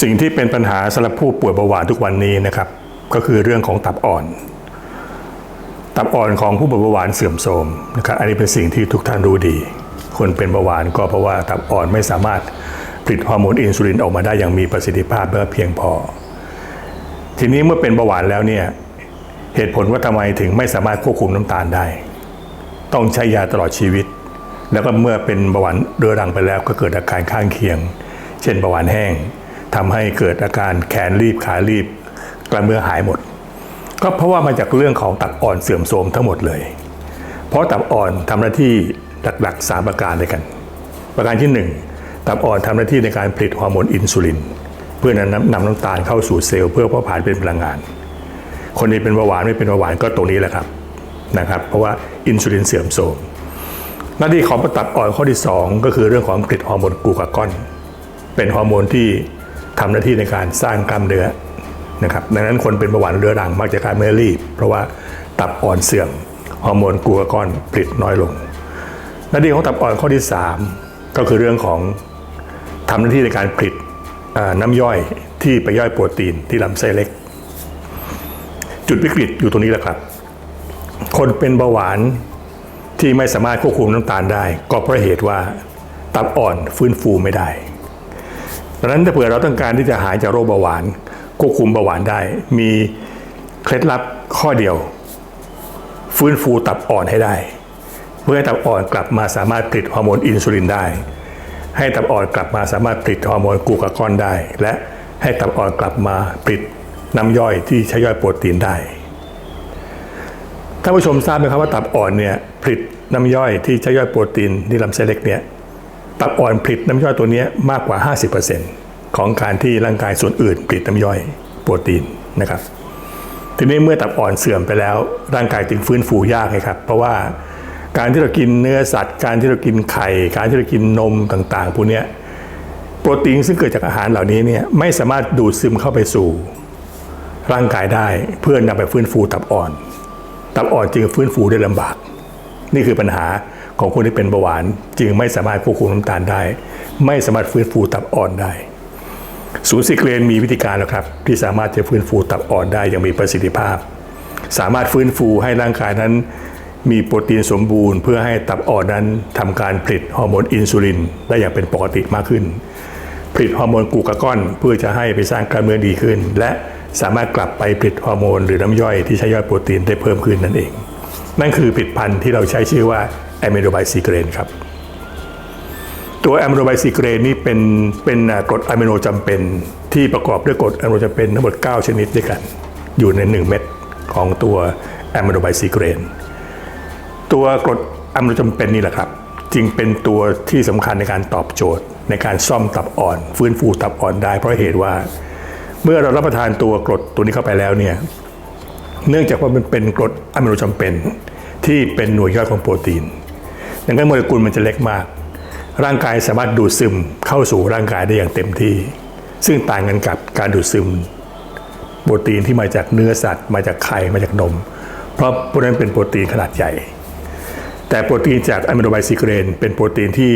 สิ่งที่เป็นปัญหาสำหรับผู้ป่วยเบาหวานทุกวันนี้นะครับ ก็คือเรื่องของตับอ่อน ตับอ่อนของผู้ป่วยเบาหวานเสื่อมโทรมนะครับอันนี้เป็นสิ่งที่ทุกท่านรู้ดี คนเป็นเบาหวานก็เพราะว่าตับอ่อนไม่สามารถผลิตฮอร์โมนอินซูลินออกมาได้อย่างมีประสิทธิภาพเพียงพอ ทีนี้เมื่อเป็นเบาหวานแล้วเนี่ยเหตุผลว่าทำไมถึงไม่สามารถควบคุมน้ำตาลได้ ต้องใช้ยาตลอดชีวิต แล้วก็เมื่อเป็นเบาหวานเรื้อรังไปแล้วก็เกิดอาการข้างเคียง เช่นเบาหวานแห้ง ทำให้เกิดอาการแขนรีบขารีบกล้ามเนื้อหายหมด ก็เพราะว่ามาจากเรื่องของตับอ่อนเสื่อมโทรมทั้งหมดเลย เพราะตับอ่อนทำหน้าที่หลักๆ 3 ประการด้วยกัน ประการที่ 1 ตับอ่อนทำหน้าที่ในการผลิตฮอร์โมนอินซูลิน เพื่อนำนำน้ำตาลเข้าสู่เซลล์เพื่อเผาผลาญเป็นพลังงาน คนที่เป็นเบาหวานไม่เป็นเบาหวานก็ตรงนี้แหละครับนะครับ เพราะว่าอินซูลินเสื่อมโทรมหน้าที่ของตับอ่อนข้อที่ 2 ก็คือเรื่องของผลิตฮอร์โมนกลูคากอน เป็นฮอร์โมนที่ ทำหน้าที่ในการสร้างกล้ามเนื้อนะครับดังนั้นคนเป็นเบาหวานเรื้อรังมักจะกลายไม่รีบ เพราะว่าตับอ่อนเสื่อมฮอร์โมนกลูคากอนผลิตน้อยลง หน้าที่ของตับอ่อนข้อที่ 3 ก็คือเรื่องของทำหน้าที่ในการผลิตน้ำย่อยที่ไปย่อยโปรตีนที่ลำไส้เล็ก จุดวิกฤตอยู่ตรงนี้แหละครับ คนเป็นเบาหวานที่ไม่สามารถควบคุมน้ำตาลได้ ก็เพราะเหตุว่าตับอ่อนฟื้นฟูไม่ได้ ดังนั้นถ้าเผื่อเราต้องการที่จะหายจากโรคเบาหวานควบคุมเบาหวานได้ มีเคล็ดลับข้อเดียว ฟื้นฟูตับอ่อนให้ได้ เพื่อให้ตับอ่อนกลับมาสามารถผลิตฮอร์โมนอินซูลินได้ ให้ตับอ่อนกลับมาสามารถผลิตฮอร์โมนกลูคากอนได้ และให้ตับอ่อนกลับมาผลิตน้ำย่อยที่ใช้ย่อยโปรตีนได้ท่านผู้ชมทราบไหมครับว่าตับอ่อนเนี่ยผลิตน้ำย่อยที่ใช้ย่อยโปรตีนที่ลำไส้เล็กเนี่ย ตับอ่อนผลิตน้ำย่อยตัวนี้มากกว่า 50%ของการที่ร่างกายส่วนอื่นผลิตน้ำย่อยโปรตีนนะครับ ทีนี้เมื่อตับอ่อนเสื่อมไปแล้ว ร่างกายจึงฟื้นฟูยากไงครับ เพราะว่าการที่เรากินเนื้อสัตว์ การที่เรากินไข่ การที่เรากินนมต่างๆพวกเนี้ยโปรตีนซึ่งเกิดจากอาหารเหล่านี้เนี่ยไม่สามารถดูดซึมเข้าไปสู่ร่างกายได้เพื่อนำไปฟื้นฟูตับอ่อน ตับอ่อนจึงฟื้นฟูได้ลำบาก นี่คือปัญหา ของคนที่เป็นเบาหวาน จึงไม่สามารถควบคุมน้ำตาลได้ ไม่สามารถฟื้นฟูตับอ่อนได้ศูนย์ซิเกรนมีวิธีการแล้วครับ ที่สามารถจะฟื้นฟูตับอ่อนได้อย่างมีประสิทธิภาพ สามารถฟื้นฟูให้ร่างกายนั้น มีโปรตีนสมบูรณ์ เพื่อให้ตับอ่อนนั้นทำการผลิตฮอร์โมนอินซูลินได้อย่างเป็นปกติมากขึ้น ผลิตฮอร์โมนกลูคาก้อน เพื่อจะให้ไปสร้างกล้ามเนื้อดีขึ้น และสามารถกลับไปผลิตฮอร์โมนหรือน้ำย่อยที่ใช้ย่อยโปรตีนได้เพิ่มขึ้นนั่นเอง นั่นคือผลิตภัณฑ์ที่เราใช้ชื่อว่า แอมิโดไบซีเกรนครับตัวแอมิโดไบซีเกรนนี่เป็นเป็นกรดอะมิโนจำเป็นที่ประกอบด้วยกรดอะมิโนจำเป็นทั้งหมด 9 ชนิดด้วยกัน อยู่ใน 1 เม็ดของตัวแอมิโดไบซีเกรนตัวกรดอะมิโนจำเป็นนี่แหละครับ จึงเป็นตัวที่สำคัญในการตอบโจทย์ ในการซ่อมตับอ่อน ฟื้นฟูตับอ่อนได้ เพราะเหตุว่า เมื่อเรารับประทานตัวกรดตัวนี้เข้าไปแล้วเนี่ยเนื่องจากว่ามันเป็นกรดอะมิโนจำเป็นที่เป็นหน่วยย่อยของโปรตีน ดังนั้นโมเลกุลมันจะเล็กมาก ร่างกายสามารถดูดซึมเข้าสู่ร่างกายได้อย่างเต็มที่ ซึ่งต่างกันกับการดูดซึมโปรตีนที่มาจากเนื้อสัตว์ มาจากไข่มาจากนม เพราะพวกนั้นเป็นโปรตีนขนาดใหญ่ แต่โปรตีนจากอะมิโนไบซิเกรนเป็นโปรตีนที่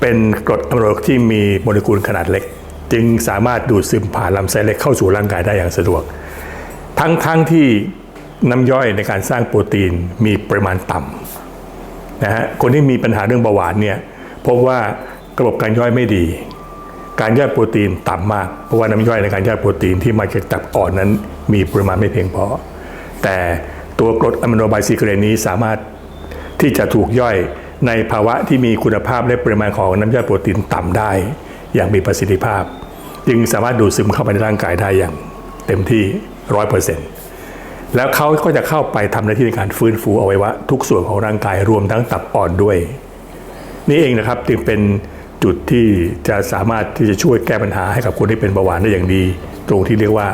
เป็นกรดอะมิโนที่มีโมเลกุลขนาดเล็ก จึงสามารถดูดซึมผ่านลำไส้เล็กเข้าสู่ร่างกายได้อย่างสะดวก ทั้งๆทที่น้ำย่อยในการสร้างโปรตีนมีปริมาณต่ำ นะฮะคนที่มีปัญหาเรื่องเบาหวานเนี่ยพบว่าระบบการย่อยไม่ดี การย่อยโปรตีนต่ำมาก เพราะว่าน้ำย่อยในการย่อยโปรตีนที่มาจากตับอ่อนนั้น มีปริมาณไม่เพียงพอ แต่ตัวกรดอะมิโนไบซิเกรนนี้สามารถที่จะถูกย่อยในภาวะที่มีคุณภาพและปริมาณของน้ำย่อยโปรตีนต่ำได้ อย่างมีประสิทธิภาพ จึงสามารถดูดซึมเข้าไปในร่างกายได้อย่างเต็มที่ร้อยเปอร์เซ็นต์ แล้วเขาก็จะเข้าไปทำหน้าที่ในการฟื้นฟูอวัยวะทุกส่วนของร่างกายรวมทั้งตับอ่อนด้วย นี่เองนะครับจึงเป็นจุดที่จะสามารถที่จะช่วยแก้ปัญหาให้กับคนที่เป็นเบาหวานได้อย่างดี ตรงที่เรียกว่า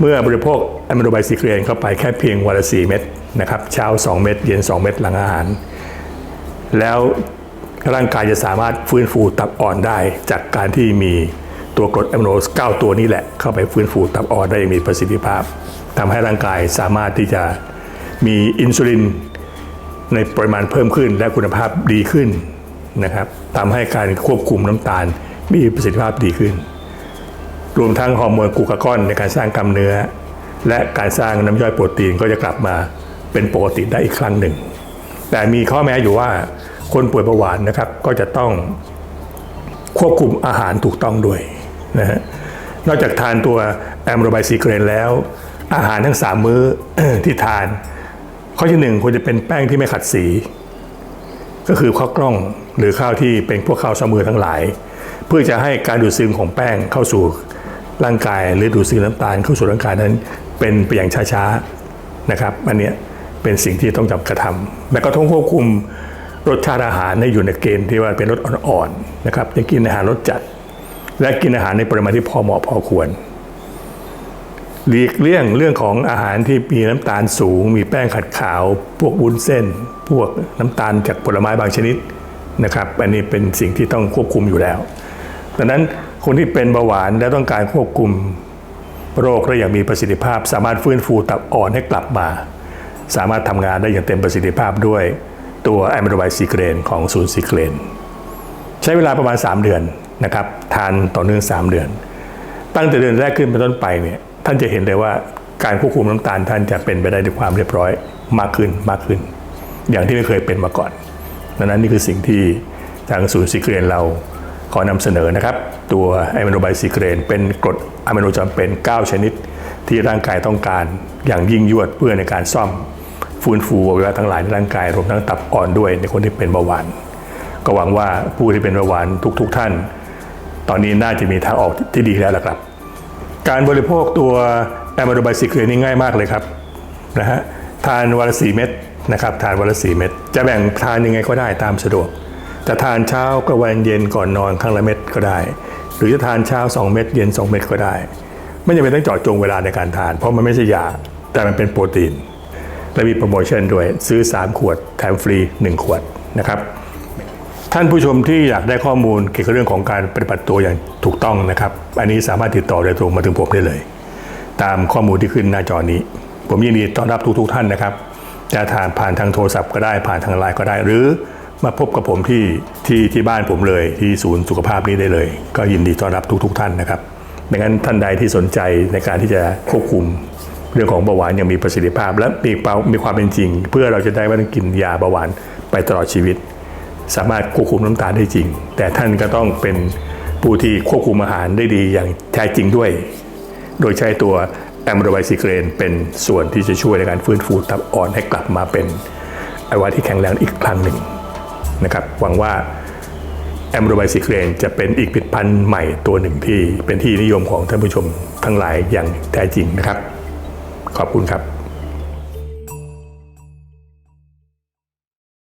เมื่อบริโภคอะมิโนไบซิเกรนเข้าไปแค่เพียงวันละ4เม็ดนะครับเช้า 2 เม็ดเย็น 2 เม็ดหลังอาหาร แล้วร่างกายจะสามารถฟื้นฟูตับอ่อนได้จากการที่มีตัวกรดอะมิโน9ตัวนี้แหละเข้าไปฟื้นฟูตับอ่อนได้อย่างมีประสิทธิภาพ ทำให้ร่างกายสามารถที่จะมีอินซูลินในปริมาณเพิ่มขึ้นและคุณภาพดีขึ้นนะครับทำให้การควบคุมน้ำตาลมีประสิทธิภาพดีขึ้น รวมทั้งฮอร์โมนกลูคากอนในการสร้างกล้ามเนื้อ และการสร้างน้ำย่อยโปรตีนก็จะกลับมาเป็นปกติได้อีกครั้งหนึ่ง แต่มีข้อแม้อยู่ว่าคนป่วยเบาหวานนะครับก็จะต้องควบคุมอาหารถูกต้องด้วยนะฮะนอกจากทานตัวแอมโรไบซีเกรนแล้ว อาหารทั้ง3มื้อที่ทาน ข้อที่หนึ่งควรจะเป็นแป้งที่ไม่ขัดสี ก็คือข้าวกล้องหรือข้าวที่เป็นพวกข้าวซามือทั้งหลาย เพื่อจะให้การดูดซึมของแป้งเข้าสู่ร่างกาย หรือดูดซึมน้ำตาลเข้าสู่ร่างกายนั้น เป็นไปอย่างช้าๆนะครับอันเนี้ยเป็นสิ่งที่ต้องจำกระทำและก็ต้องควบคุมรสชาติอาหารให้อยู่ในเกณฑ์ที่ว่าเป็นรสอ่อนๆนะครับจะกินอาหารรสจัด และกินอาหารในปริมาณที่พอเหมาะพอควร หลีกเลี่ยงเรื่องของอาหารที่มีน้ำตาลสูง มีแป้งขัดขาว พวกวุ้นเส้น พวกน้ำตาลจากผลไม้บางชนิดนะครับอันนี้เป็นสิ่งที่ต้องควบคุมอยู่แล้วดังนั้นคนที่เป็นเบาหวานและต้องการควบคุมโรคได้อย่างมีประสิทธิภาพ สามารถฟื้นฟูตับอ่อนให้กลับมา สามารถทำงานได้อย่างเต็มประสิทธิภาพด้วยตัวแอมิโนไบซีเกรนของศูนย์ซีเกรนใช้เวลาประมาณ 3 เดือนนะครับทานต่อเนื่อง 3 เดือน ตั้งแต่เดือนแรกขึ้นเป็นต้นไปเนี่ย ท่านจะเห็นเลยว่าการควบคุมน้ำตาลท่านจะเป็นไปได้ด้วยความเรียบร้อยมากขึ้นมากขึ้น อย่างที่ไม่เคยเป็นมาก่อนดังนั้นนี่คือสิ่งที่ทางศูนย์ซีเกรนเราขอนำเสนอนะครับ ตัวอะมิโนไบซีเกรนเป็นกรดอะมิโนจำเป็น 9 ชนิด ที่ร่างกายต้องการอย่างยิ่งยวดเพื่อในการซ่อมฟื้นฟูอวัยวะทั้งหลายในร่างกายรวมทั้งตับอ่อนด้วยในคนที่เป็นเบาหวานก็หวังว่าผู้ที่เป็นเบาหวานทุกๆทท่าน ตอนนี้น่าจะมีทางออกที่ดีแล้วล่ะครับ การบริโภคตัวแอมโมโนไบซิเคลนี่ง่ายมากเลยครับนะฮะทานวันละสีเม็ดนะครับทานวันละสีเม็ดจะแบ่งทานยังไงก็ได้ตามสะดวก จะทานเช้ากับวันเย็นก่อนนอนครั้งละเม็ดก็ได้ หรือจะทานเช้า 2 เม็ดเย็น 2 เม็ดก็ได้ ไม่จำเป็นต้องเจาะจงเวลาในการทาน เพราะมันไม่ใช่ยาแต่มันเป็นโปรตีนและมีโปรโมชั่นด้วยซื้อ 3 ขวดแถมฟรี 1 ขวดนะครับ ท่านผู้ชมที่อยากได้ข้อมูลเกี่ยวกับเรื่องของการปฏิบัติตัวอย่างถูกต้องนะครับ อันนี้สามารถติดต่อโดยตรงมาถึงผมได้เลย ตามข้อมูลที่ขึ้นหน้าจอนี้ ผมยินดีต้อนรับทุกๆท่านนะครับจะทานผ่านทางโทรศัพท์ก็ได้ผ่านทางไลน์ก็ได้ หรือมาพบกับผมที่ที่ที่บ้านผมเลย ที่ศูนย์สุขภาพนี้ได้เลย ก็ยินดีต้อนรับทุกๆท่านนะครับดังนั้นท่านใดที่สนใจในการที่จะควบคุมเรื่องของเบาหวานอย่างมีประสิทธิภาพ และมีเป้ามีความเป็นจริง เพื่อเราจะได้ไม่ต้องกินยาเบาหวานไปตลอดชีวิต สามารถควบคุมน้ำตาลได้จริง แต่ท่านก็ต้องเป็นผู้ที่ควบคุมอาหารได้ดีอย่างแท้จริงด้วย โดยใช้ตัวแอมโรไบซิเกรนเป็นส่วนที่จะช่วยในการฟื้นฟูตับอ่อนให้กลับมาเป็นอวัยวะที่แข็งแรงอีกครั้งหนึ่งนะครับหวังว่าแอมโรไบซิเกรนจะเป็นอีกผลิตภัณฑ์ใหม่ตัวหนึ่งที่เป็นที่นิยมของท่านผู้ชมทั้งหลายอย่างแท้จริงนะครับ ขอบคุณครับ